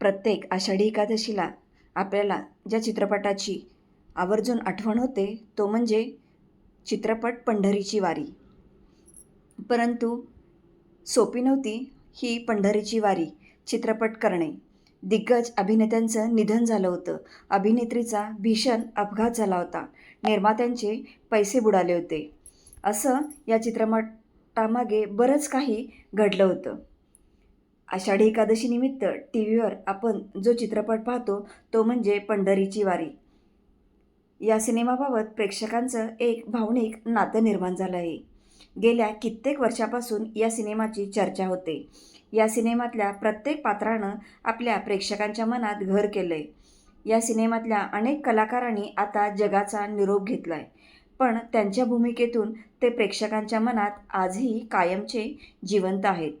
प्रत्येक आषाढी एकादशीला आपल्याला ज्या चित्रपटाची आवर्जून आठवण होते तो म्हणजे चित्रपट पंढरीची वारी. परंतु सोपी नव्हती ही पंढरीची वारी चित्रपट करणे. दिग्गज अभिनेत्यांचं निधन झालं होतं. अभिनेत्रीचा भीषण अपघात झाला होता. निर्मात्यांचे पैसे बुडाले होते. असं या चित्रपटामागे बरंच काही घडलं होतं. आषाढी एकादशीनिमित्त टी व्हीवर आपण जो चित्रपट पाहतो तो म्हणजे पंढरीची वारी. या सिनेमाबाबत प्रेक्षकांचं एक भावनिक नातं निर्माण झालं आहे. गेल्या कित्येक वर्षापासून या सिनेमाची चर्चा होते. या सिनेमातल्या प्रत्येक पात्रानं आपल्या प्रेक्षकांच्या मनात घर केलं आहे या सिनेमातल्या अनेक कलाकारांनी आता जगाचा निरोप घेतला आहे पण त्यांच्या भूमिकेतून ते प्रेक्षकांच्या मनात आजही कायमचे जिवंत आहेत.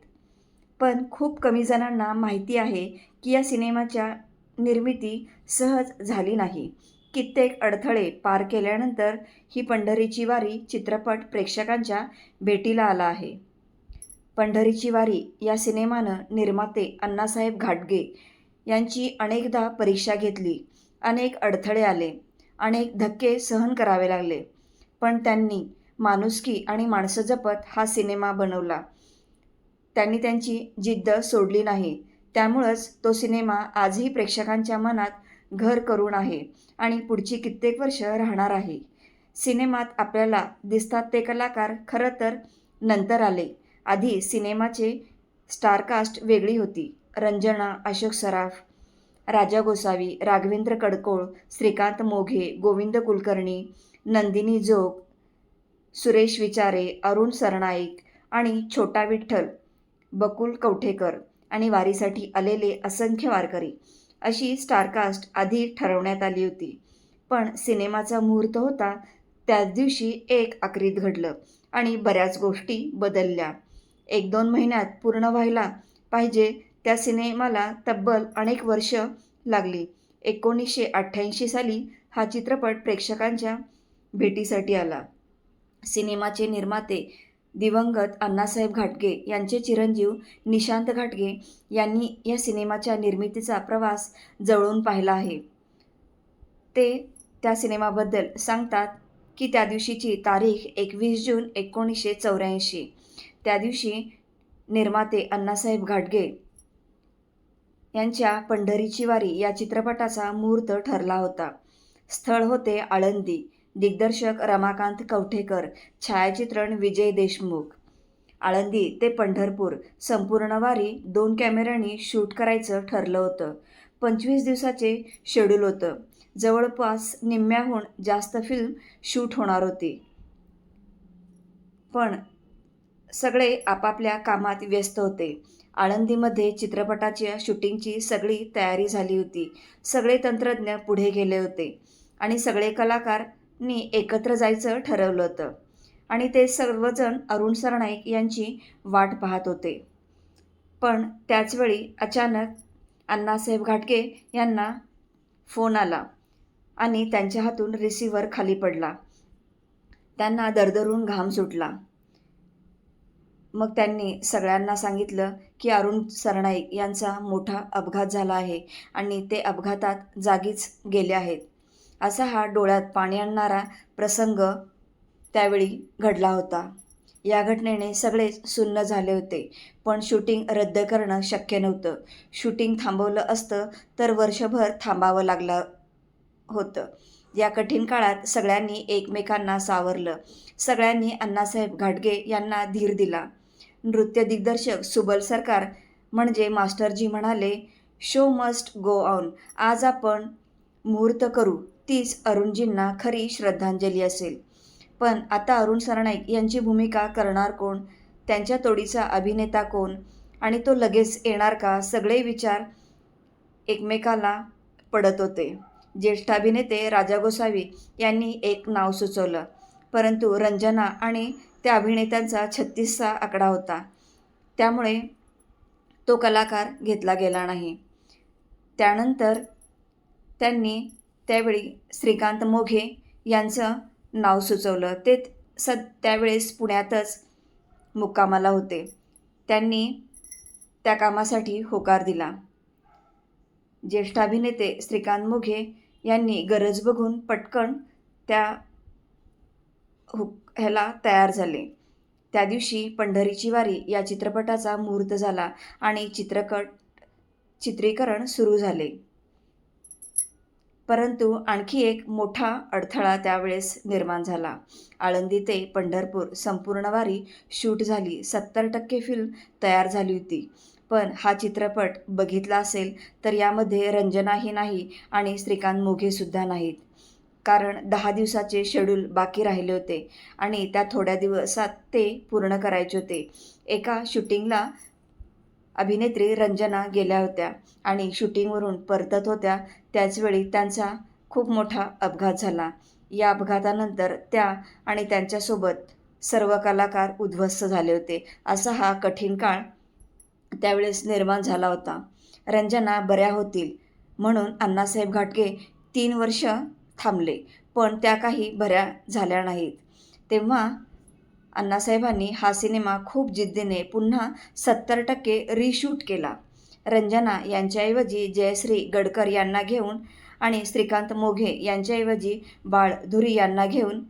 पण खूप कमी जणांना माहिती आहे की या सिनेमाच्या निर्मिती सहज झाली नाही. कित्येक अडथळे पार केल्यानंतर ही पंढरीची वारी चित्रपट प्रेक्षकांच्या भेटीला आला आहे. पंढरीची वारी या सिनेमानं निर्माते अण्णासाहेब घाटगे यांची अनेकदा परीक्षा घेतली. अनेक अडथळे आले. अनेक धक्के सहन करावे लागले. पण त्यांनी माणुसकी आणि माणसं जपत हा सिनेमा बनवला. त्यांनी त्यांची जिद्द सोडली नाही. त्यामुळंच तो सिनेमा आजही प्रेक्षकांच्या मनात घर करून आहे आणि पुढची कित्येक वर्ष राहणार आहे. सिनेमात आपल्याला दिसतात ते कलाकार खरं तर नंतर आले. आधी सिनेमाचे स्टारकास्ट वेगळी होती. रंजना अशोक सराफ राजा गोसावी राघवेंद्र कडकोळ श्रीकांत मोघे गोविंद कुलकर्णी नंदिनी जोग सुरेश विचारे अरुण सरनाईक आणि छोटा विठ्ठल बकुल कवठेकर आणि वारीसाठी आलेले असंख्य वारकरी. अशी स्टारकास्ट आधी ठरवण्यात आली होती. पण सिनेमाचा मुहूर्त होता त्याच दिवशी एक आक्रीत घडलं आणि बऱ्याच गोष्टी बदलल्या. एक दोन महिन्यात पूर्ण व्हायला पाहिजे त्या सिनेमाला तब्बल अनेक वर्ष लागली. एकोणीसशे अठ्ठ्याऐंशी साली हा चित्रपट प्रेक्षकांच्या भेटीसाठी आला. सिनेमाचे निर्माते दिवंगत अण्णासाहेब घाटगे यांचे चिरंजीव निशांत घाटगे यांनी या सिनेमाच्या निर्मितीचा प्रवास जवळून पाहिला आहे. ते त्या सिनेमाबद्दल सांगतात की त्या दिवशीची तारीख एकवीस जून एकोणीसशे चौऱ्याऐंशी. त्या दिवशी निर्माते अण्णासाहेब घाटगे यांच्या पंढरीची वारी या चित्रपटाचा मुहूर्त ठरला होता. स्थळ होते आळंदी. दिग्दर्शक रमाकांत कवठेकर छायाचित्रण विजय देशमुख. आळंदी ते पंढरपूर संपूर्ण वारी दोन कॅमेऱ्यांनी शूट करायचं ठरलं होतं. पंचवीस दिवसाचे शेड्यूल होतं. जवळपास निम्म्याहून जास्त फिल्म शूट होणार होती. पण सगळे आपापल्या कामात व्यस्त होते. आळंदीमध्ये चित्रपटाच्या शूटिंगची सगळी तयारी झाली होती. सगळे तंत्रज्ञ पुढे गेले होते. आणि सगळे कलाकार नी एकत्र जायचं ठरवलं होतं. आणि ते सर्वजण अरुण सरनाईक यांची वाट पाहत होते. पण त्याचवेळी अचानक अण्णासाहेब घाटगे यांना फोन आला आणि त्यांच्या हातून रिसिव्हर खाली पडला. त्यांना दरदरून घाम सुटला. मग त्यांनी सगळ्यांना सांगितलं की अरुण सरनाईक यांचा मोठा अपघात झाला आहे आणि ते अपघातात जागीच गेले आहेत. असा हा डोळ्यात पाणी आणणारा प्रसंग त्यावेळी घडला होता. या घटनेने सगळे सुन्न झाले होते पण शूटिंग रद्द करणं शक्य नव्हतं. शूटिंग थांबवलं असतं तर वर्षभर थांबावं लागलं होतं. या कठीण काळात सगळ्यांनी एकमेकांना सावरलं. सगळ्यांनी अण्णासाहेब घाटगे यांना धीर दिला. नृत्य दिग्दर्शक सुबल सरकार म्हणजे मास्टरजी म्हणाले शो मस्ट गो ऑन. आज आपण मुहूर्त करू तीच अरुणजींना खरी श्रद्धांजली असेल. पण आता अरुण सरनाईक यांची भूमिका करणार कोण? त्यांच्या तोडीचा अभिनेता कोण? आणि तो लगेच येणार का? सगळे विचार एकमेकाला पडत होते. ज्येष्ठ अभिनेते राजा गोसावी यांनी एक नाव सुचवलं. परंतु रंजना आणि त्या अभिनेत्यांचा छत्तीसचा आकडा होता. त्यामुळे तो कलाकार घेतला गेला नाही. त्यानंतर त्यांनी त्यावेळी श्रीकांत मोघे यांचं नाव सुचवलं. ते सद त्यावेळेस पुण्यातच मुक्कामाला होते. त्यांनी त्या कामासाठी होकार दिला. ज्येष्ठ अभिनेते श्रीकांत मोघे यांनी गरज बघून पटकन त्या हु ह्याला तयार झाले. त्या दिवशी पंढरीची वारी या चित्रपटाचा मुहूर्त झाला आणि चित्रकट चित्रीकरण सुरू झाले. परंतु आणखी एक मोठा अडथळा त्यावेळेस निर्माण झाला. आळंदी ते पंढरपूर संपूर्ण वारी शूट झाली. सत्तर टक्के फिल्म तयार झाली होती. पण हा चित्रपट बघितला असेल तर यामध्ये रंजनाही नाही आणि श्रीकांत मोघेसुद्धा नाहीत. कारण दहा दिवसाचे शेड्यूल बाकी राहिले होते आणि त्या थोड्या दिवसात ते पूर्ण करायचे होते. एका शूटिंगला अभिनेत्री रंजना गेल्या होत्या आणि शूटिंगवरून परतत होत्या. त्याचवेळी त्यांचा खूप मोठा अपघात झाला. या अपघातानंतर त्या आणि त्यांच्यासोबत सर्व कलाकार उद्ध्वस्त झाले होते. असा हा कठीण काळ त्यावेळेस निर्माण झाला होता. रंजना बऱ्या होतील म्हणून अण्णासाहेब घाटगे तीन वर्ष थांबले पण त्या काही बऱ्या झाल्या नाहीत. तेव्हा अण्णासाहेबांनी हा सिनेमा खूप जिद्दीने पुन्हा सत्तर टक्के रिशूट केला. रंजना यांच्याऐवजी जयश्री गडकर यांना घेऊन आणि श्रीकांत मोघे यांच्याऐवजी बाळ धुरी यांना घेऊन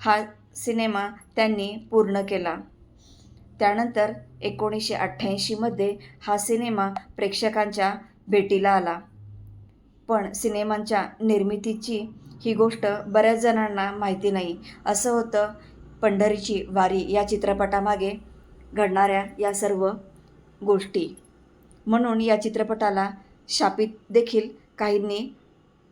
हा सिनेमा त्यांनी पूर्ण केला. त्यानंतर एकोणीसशे अठ्ठ्याऐंशीमध्ये हा सिनेमा प्रेक्षकांच्या भेटीला आला. पण सिनेमांच्या निर्मितीची ही गोष्ट बऱ्याच जणांना माहिती नाही. असं होतं पंढरीची वारी या चित्रपटामागे घडणाऱ्या या सर्व गोष्टी. म्हणून या चित्रपटाला शापित देखील काहींनी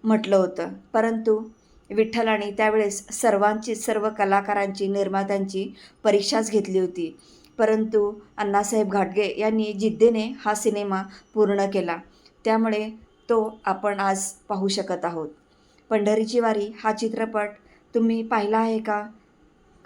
म्हटलं होतं. परंतु विठ्ठलाने त्यावेळेस सर्वांची सर्व कलाकारांची निर्मात्यांची परीक्षाच घेतली होती. परंतु अण्णासाहेब घाटगे यांनी जिद्दीने हा सिनेमा पूर्ण केला. त्यामुळे तो आपण आज पाहू शकत आहोत. पंढरीची वारी हा चित्रपट तुम्ही पाहिला आहे का?